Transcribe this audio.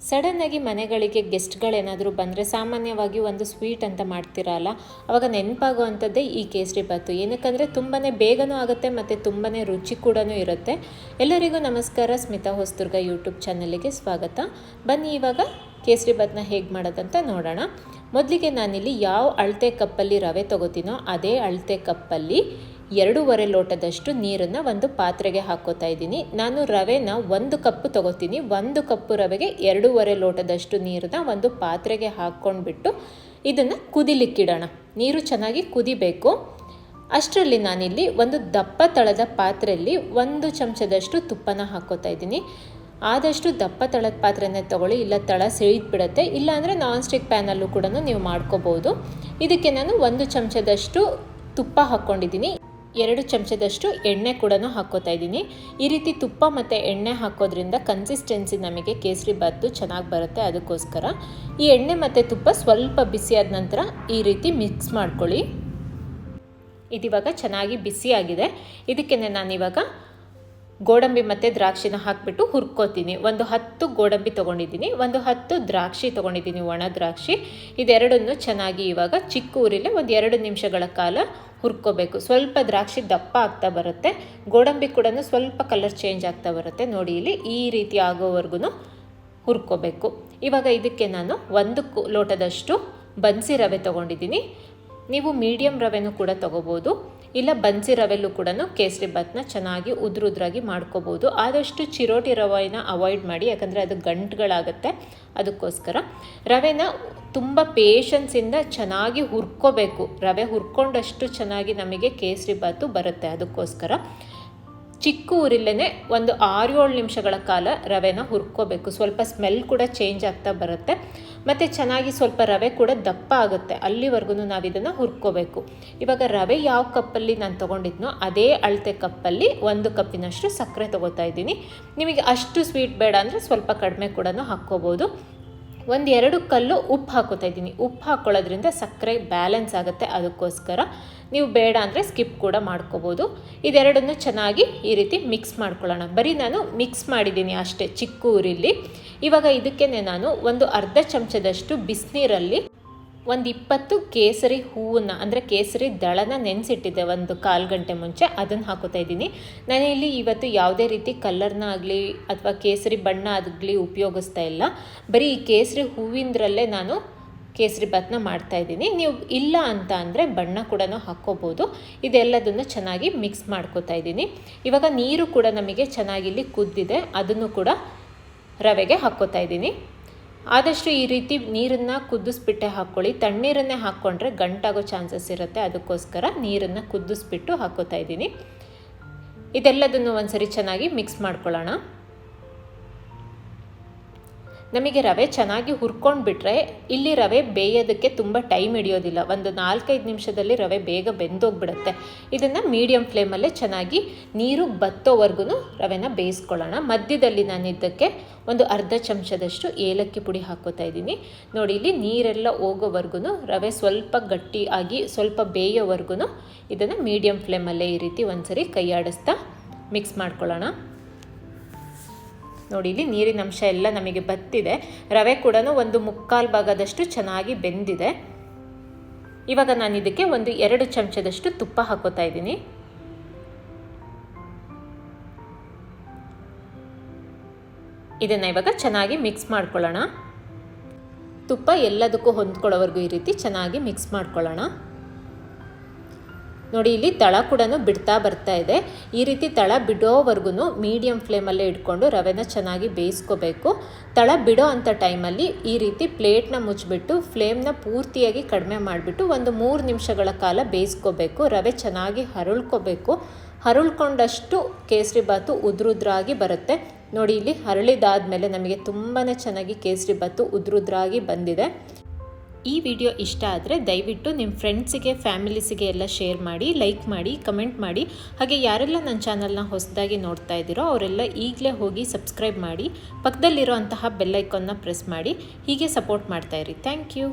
ಸಡನ್ನಾಗಿ ಮನೆಗಳಿಗೆ ಗೆಸ್ಟ್ಗಳೇನಾದರೂ ಬಂದರೆ ಸಾಮಾನ್ಯವಾಗಿ ಒಂದು ಸ್ವೀಟ್ ಅಂತ ಮಾಡ್ತಿರಲ್ಲ, ಅವಾಗ ನೆನಪಾಗುವಂಥದ್ದೇ ಈ ಕೇಸರಿ ಬಾತು ಏನಕ್ಕಂದರೆ ತುಂಬಾ ಬೇಗನೂ ಆಗುತ್ತೆ ಮತ್ತು ತುಂಬಾ ರುಚಿ ಕೂಡ ಇರುತ್ತೆ. ಎಲ್ಲರಿಗೂ ನಮಸ್ಕಾರ, ಸ್ಮಿತಾ ಹೊಸದುರ್ಗ ಯೂಟ್ಯೂಬ್ ಚಾನಲಿಗೆ ಸ್ವಾಗತ. ಬನ್ನಿ ಇವಾಗ ಕೇಸರಿ ಬಾತ್ನ ಹೇಗೆ ಮಾಡೋದಂತ ನೋಡೋಣ. ಮೊದಲಿಗೆ ನಾನಿಲ್ಲಿ ಯಾವ ಅಳತೆ ಕಪ್ಪಲ್ಲಿ ರವೆ ತೊಗೋತೀನೋ ಅದೇ ಅಳತೆ ಕಪ್ಪಲ್ಲಿ ಎರಡೂವರೆ ಲೋಟದಷ್ಟು ನೀರನ್ನು ಒಂದು ಪಾತ್ರೆಗೆ ಹಾಕೋತಾ ಇದ್ದೀನಿ. ನಾನು ರವೆನ ಒಂದು ಕಪ್ಪು ತಗೋತೀನಿ. ಒಂದು ಕಪ್ಪು ರವೆಗೆ ಎರಡೂವರೆ ಲೋಟದಷ್ಟು ನೀರನ್ನ ಒಂದು ಪಾತ್ರೆಗೆ ಹಾಕ್ಕೊಂಡ್ಬಿಟ್ಟು ಇದನ್ನು ಕುದಿಲಿಕ್ಕಿಡೋಣ. ನೀರು ಚೆನ್ನಾಗಿ ಕುದಿಬೇಕು. ಅಷ್ಟರಲ್ಲಿ ನಾನಿಲ್ಲಿ ಒಂದು ದಪ್ಪ ತಳದ ಪಾತ್ರೆಯಲ್ಲಿ ಒಂದು ಚಮಚದಷ್ಟು ತುಪ್ಪನ ಹಾಕೋತಾ ಇದ್ದೀನಿ. ಆದಷ್ಟು ದಪ್ಪ ತಳದ ಪಾತ್ರೆನೇ ತೊಗೊಳ್ಳಿ, ಇಲ್ಲ ತಳ ಸಿಳಿದ್ಬಿಡುತ್ತೆ. ಇಲ್ಲಾಂದರೆ ನಾನ್ ಸ್ಟಿಕ್ ಪ್ಯಾನಲ್ಲೂ ಕೂಡ ನೀವು ಮಾಡ್ಕೋಬೋದು. ಇದಕ್ಕೆ ನಾನು ಒಂದು ಚಮಚದಷ್ಟು ತುಪ್ಪ ಹಾಕ್ಕೊಂಡಿದ್ದೀನಿ. ಎರಡು ಚಮಚದಷ್ಟು ಎಣ್ಣೆ ಕೂಡ ಹಾಕೋತಾ ಇದ್ದೀನಿ. ಈ ರೀತಿ ತುಪ್ಪ ಮತ್ತು ಎಣ್ಣೆ ಹಾಕೋದ್ರಿಂದ ಕನ್ಸಿಸ್ಟೆನ್ಸಿ ನಮಗೆ ಕೇಸರಿ ಬಾತು ಚೆನ್ನಾಗಿ ಬರುತ್ತೆ ಅದಕ್ಕೋಸ್ಕರ. ಈ ಎಣ್ಣೆ ಮತ್ತು ತುಪ್ಪ ಸ್ವಲ್ಪ ಬಿಸಿಯಾದ ನಂತರ ಈ ರೀತಿ ಮಿಕ್ಸ್ ಮಾಡ್ಕೊಳ್ಳಿ. ಇದಿವಾಗ ಚೆನ್ನಾಗಿ ಬಿಸಿಯಾಗಿದೆ ಇದಕ್ಕೆ ನಾನಿವಾಗ ಗೋಡಂಬಿ ಮತ್ತು ದ್ರಾಕ್ಷಿನ ಹಾಕಿಬಿಟ್ಟು ಹುರ್ಕೋತೀನಿ. ಒಂದು ಹತ್ತು ಗೋಡಂಬಿ ತೊಗೊಂಡಿದ್ದೀನಿ. ಒಂದು ಹತ್ತು ದ್ರಾಕ್ಷಿ ತೊಗೊಂಡಿದ್ದೀನಿ, ಒಣ ದ್ರಾಕ್ಷಿ. ಇದೆರಡನ್ನು ಚೆನ್ನಾಗಿ ಇವಾಗ ಚಿಕ್ಕ ಊರಿಲೆ ಒಂದು ಎರಡು ನಿಮಿಷಗಳ ಕಾಲ ಹುರ್ಕೋಬೇಕು. ಸ್ವಲ್ಪ ದ್ರಾಕ್ಷಿ ದಪ್ಪ ಆಗ್ತಾ ಬರುತ್ತೆ. ಗೋಡಂಬಿ ಕೂಡ ಸ್ವಲ್ಪ ಕಲರ್ ಚೇಂಜ್ ಆಗ್ತಾ ಬರುತ್ತೆ. ನೋಡಿ ಇಲ್ಲಿ ಈ ರೀತಿ ಆಗೋವರೆಗೂ ಹುರ್ಕೋಬೇಕು. ಇವಾಗ ಇದಕ್ಕೆ ನಾನು ಒಂದು ಲೋಟದಷ್ಟು ಬನ್ಸಿ ರವೆ ತೊಗೊಂಡಿದ್ದೀನಿ. ನೀವು ಮೀಡಿಯಮ್ ರವೆನೂ ಕೂಡ ತೊಗೋಬೋದು. ಇಲ್ಲ ಬನ್ಸಿ ರವೆಲ್ಲೂ ಕೂಡ ಕೇಸರಿ ಬಾತ್ನ ಚೆನ್ನಾಗಿ ಉದ್ರುದ್ರಾಗಿ ಮಾಡ್ಕೋಬೋದು. ಆದಷ್ಟು ಚಿರೋಟಿ ರವೆನ ಅವಾಯ್ಡ್ ಮಾಡಿ, ಯಾಕಂದರೆ ಅದು ಗಂಟುಗಳಾಗುತ್ತೆ ಅದಕ್ಕೋಸ್ಕರ. ರವೆನ ತುಂಬ ಪೇಷನ್ಸಿಂದ ಚೆನ್ನಾಗಿ ಹುರ್ಕೋಬೇಕು. ರವೆ ಹುರ್ಕೊಂಡಷ್ಟು ಚೆನ್ನಾಗಿ ನಮಗೆ ಕೇಸರಿ ಬಾತು ಬರುತ್ತೆ ಅದಕ್ಕೋಸ್ಕರ. ಚಿಕ್ಕ ಊರಿಲ್ಲೇ ಒಂದು ಆರು ಏಳು ನಿಮಿಷಗಳ ಕಾಲ ರವೆನ ಹುರ್ಕೋಬೇಕು. ಸ್ವಲ್ಪ ಸ್ಮೆಲ್ ಕೂಡ ಚೇಂಜ್ ಆಗ್ತಾ ಬರುತ್ತೆ. ಮತ್ತು ಚೆನ್ನಾಗಿ ಸ್ವಲ್ಪ ರವೆ ಕೂಡ ದಪ್ಪ ಆಗುತ್ತೆ. ಅಲ್ಲಿವರೆಗೂ ನಾವು ಇದನ್ನು ಹುರ್ಕೋಬೇಕು. ಇವಾಗ ರವೆ ಯಾವ ಕಪ್ಪಲ್ಲಿ ನಾನು ತೊಗೊಂಡಿದ್ನೋ ಅದೇ ಅಳತೆ ಕಪ್ಪಲ್ಲಿ ಒಂದು ಕಪ್ಪಿನಷ್ಟು ಸಕ್ಕರೆ ತೊಗೋತಾ ಇದ್ದೀನಿ. ನಿಮಗೆ ಅಷ್ಟು ಸ್ವೀಟ್ ಬೇಡ ಅಂದರೆ ಸ್ವಲ್ಪ ಕಡಿಮೆ ಕೂಡ ಹಾಕ್ಕೋಬೋದು. ಒಂದು ಎರಡು ಕಲ್ಲು ಉಪ್ಪು ಹಾಕೋತಾ ಇದ್ದೀನಿ. ಉಪ್ಪು ಹಾಕ್ಕೊಳ್ಳೋದ್ರಿಂದ ಸಕ್ಕರೆ ಬ್ಯಾಲೆನ್ಸ್ ಆಗುತ್ತೆ ಅದಕ್ಕೋಸ್ಕರ. ನೀವು ಬೇಡ ಅಂದರೆ ಸ್ಕಿಪ್ ಕೂಡ ಮಾಡ್ಕೋಬೋದು. ಇದೆರಡನ್ನು ಚೆನ್ನಾಗಿ ಈ ರೀತಿ ಮಿಕ್ಸ್ ಮಾಡ್ಕೊಳ್ಳೋಣ. ಬರೀ ನಾನು ಮಿಕ್ಸ್ ಮಾಡಿದ್ದೀನಿ ಅಷ್ಟೇ ಚಿಕ್ಕ ಊರಿಲಿ ಇವಾಗ ಇದಕ್ಕೆ ನಾನು ಒಂದು ಅರ್ಧ ಚಮಚದಷ್ಟು ಬಿಸಿನೀರಲ್ಲಿ ಒಂದು ಇಪ್ಪತ್ತು ಕೇಸರಿ ಹೂವನ್ನು, ಅಂದರೆ ಕೇಸರಿ ದಳನ ನೆನೆಸಿಟ್ಟಿದ್ದೆ ಒಂದು ಕಾಲು ಗಂಟೆ ಮುಂಚೆ, ಅದನ್ನು ಹಾಕೋತಾ ಇದ್ದೀನಿ. ನಾನು ಇಲ್ಲಿ ಇವತ್ತು ಯಾವುದೇ ರೀತಿ ಕಲರ್ನ ಆಗಲಿ ಅಥವಾ ಕೇಸರಿ ಬಣ್ಣ ಆಗಲಿ ಉಪಯೋಗಿಸ್ತಾ ಇಲ್ಲ. ಬರೀ ಈ ಕೇಸರಿ ಹೂವಿಂದ್ರಲ್ಲೇ ನಾನು ಕೇಸರಿ ಭಾತ್ನ ಮಾಡ್ತಾ ಇದ್ದೀನಿ. ನೀವು ಇಲ್ಲ ಅಂತ ಅಂದರೆ ಬಣ್ಣ ಕೂಡ ಹಾಕ್ಕೋಬೋದು. ಇದೆಲ್ಲದನ್ನು ಚೆನ್ನಾಗಿ ಮಿಕ್ಸ್ ಮಾಡ್ಕೋತಾ ಇದ್ದೀನಿ. ಇವಾಗ ನೀರು ಕೂಡ ನಮಗೆ ಚೆನ್ನಾಗಿ ಇಲ್ಲಿ ಕುದ್ದಿದೆ. ಅದನ್ನು ಕೂಡ ರವೆಗೆ ಹಾಕ್ಕೋತಾ ಇದ್ದೀನಿ. ಆದಷ್ಟು ಈ ರೀತಿ ನೀರನ್ನು ಕುದಿಸ್ಬಿಟ್ಟೆ ಹಾಕ್ಕೊಳ್ಳಿ ತಣ್ಣೀರನ್ನೇ ಹಾಕ್ಕೊಂಡ್ರೆ ಗಂಟಾಗೋ ಚಾನ್ಸಸ್ ಇರುತ್ತೆ. ಅದಕ್ಕೋಸ್ಕರ ನೀರನ್ನು ಕುದಿಸ್ಬಿಟ್ಟು ಹಾಕೋತಾ ಇದ್ದೀನಿ. ಇದೆಲ್ಲದನ್ನು ಒಂದ್ಸರಿ ಚೆನ್ನಾಗಿ ಮಿಕ್ಸ್ ಮಾಡ್ಕೊಳ್ಳೋಣ. ನಮಗೆ ರವೆ ಚೆನ್ನಾಗಿ ಹುರ್ಕೊಂಡು ಬಿಟ್ಟರೆ ಇಲ್ಲಿ ರವೆ ಬೇಯೋದಕ್ಕೆ ತುಂಬ ಟೈಮ್ ಹಿಡಿಯೋದಿಲ್ಲ. ಒಂದು ನಾಲ್ಕೈದು ನಿಮಿಷದಲ್ಲಿ ರವೆ ಬೇಗ ಬೆಂದೋಗ್ಬಿಡುತ್ತೆ. ಇದನ್ನು ಮೀಡಿಯಮ್ ಫ್ಲೇಮಲ್ಲೇ ಚೆನ್ನಾಗಿ ನೀರು ಬತ್ತೋವರೆಗೂ ರವೆನ ಬೇಯಿಸ್ಕೊಳ್ಳೋಣ. ಮಧ್ಯದಲ್ಲಿ ನಾನು ಇದಕ್ಕೆ ಒಂದು ಅರ್ಧ ಚಮಚದಷ್ಟು ಏಲಕ್ಕಿ ಪುಡಿ ಹಾಕೋತಾ ಇದ್ದೀನಿ. ನೋಡಿ, ಇಲ್ಲಿ ನೀರೆಲ್ಲ ಹೋಗೋವರೆಗೂ ರವೆ ಸ್ವಲ್ಪ ಗಟ್ಟಿಯಾಗಿ ಸ್ವಲ್ಪ ಬೇಯೋವರೆಗೂ ಇದನ್ನು ಮೀಡಿಯಮ್ ಫ್ಲೇಮಲ್ಲೇ ಈ ರೀತಿ ಒಂದ್ಸರಿ ಕೈಯಾಡಿಸ್ತಾ ಮಿಕ್ಸ್ ಮಾಡ್ಕೊಳ್ಳೋಣ. ನೋಡಿ, ಇಲ್ಲಿ ನೀರಿನ ಅಂಶ ಎಲ್ಲ ನಮಗೆ ಬತ್ತಿದೆ ರವೆ ಕೂಡ ಒಂದು ಮುಕ್ಕಾಲು ಭಾಗದಷ್ಟು ಚೆನ್ನಾಗಿ ಬೆಂದಿದೆ. ಇವಾಗ ನಾನು ಇದಕ್ಕೆ ಒಂದು ಎರಡು ಚಮಚದಷ್ಟು ತುಪ್ಪ ಹಾಕೋತಾ ಇದ್ದೀನಿ. ಇದನ್ನು ಇವಾಗ ಚೆನ್ನಾಗಿ ಮಿಕ್ಸ್ ಮಾಡ್ಕೊಳ್ಳೋಣ. ತುಪ್ಪ ಎಲ್ಲದಕ್ಕೂ ಹೊಂದ್ಕೊಳ್ಳೋವರೆಗೂ ಈ ರೀತಿ ಚೆನ್ನಾಗಿ ಮಿಕ್ಸ್ ಮಾಡ್ಕೊಳ್ಳೋಣ. ನೋಡಿ, ಇಲ್ಲಿ ತಳ ಕೂಡ ಬಿಡ್ತಾ ಬರ್ತಾ ಇದೆ. ಈ ರೀತಿ ತಳ ಬಿಡೋವರೆಗೂ ಮೀಡಿಯಮ್ ಫ್ಲೇಮಲ್ಲೇ ಇಟ್ಕೊಂಡು ರವೆನ ಚೆನ್ನಾಗಿ ಬೇಯಿಸ್ಕೋಬೇಕು. ತಳ ಬಿಡೋ ಅಂಥ ಟೈಮಲ್ಲಿ ಈ ರೀತಿ ಪ್ಲೇಟ್ನ ಮುಚ್ಚಿಬಿಟ್ಟು ಫ್ಲೇಮ್ನ ಪೂರ್ತಿಯಾಗಿ ಕಡಿಮೆ ಮಾಡಿಬಿಟ್ಟು ಒಂದು ಮೂರು ನಿಮಿಷಗಳ ಕಾಲ ಬೇಯಿಸ್ಕೋಬೇಕು. ರವೆ ಚೆನ್ನಾಗಿ ಹರಳ್ಕೋಬೇಕು. ಹರಳ್ಕೊಂಡಷ್ಟು ಕೇಸರಿ ಬಾತು ಉದ್ರುದ್ರಾಗಿ ಬರುತ್ತೆ. ನೋಡಿ, ಇಲ್ಲಿ ಹರಳಿದಾದ ಮೇಲೆ ನಮಗೆ ತುಂಬಾ ಚೆನ್ನಾಗಿ ಕೇಸರಿ ಬಾತು ಉದ್ರುದ್ರಾಗಿ ಬಂದಿದೆ. ಈ ವಿಡಿಯೋ ಇಷ್ಟ ಆದರೆ ದಯವಿಟ್ಟು ನಿಮ್ಮ ಫ್ರೆಂಡ್ಸಿಗೆ ಫ್ಯಾಮಿಲೀಸಿಗೆ ಎಲ್ಲ ಶೇರ್ ಮಾಡಿ ಲೈಕ್ ಮಾಡಿ ಕಮೆಂಟ್ ಮಾಡಿ. ಹಾಗೆ ಯಾರೆಲ್ಲ ನನ್ನ ಚಾನಲ್ನ ಹೊಸದಾಗಿ ನೋಡ್ತಾ ಇದ್ದೀರೋ ಅವರೆಲ್ಲ ಈಗಲೇ ಹೋಗಿ ಸಬ್ಸ್ಕ್ರೈಬ್ ಮಾಡಿ, ಪಕ್ಕದಲ್ಲಿರೋ ಅಂತಹ ಬೆಲ್ಲೈಕನ್ನ ಪ್ರೆಸ್ ಮಾಡಿ. ಹೀಗೆ ಸಪೋರ್ಟ್ ಮಾಡ್ತಾಯಿರಿ ಥ್ಯಾಂಕ್ ಯು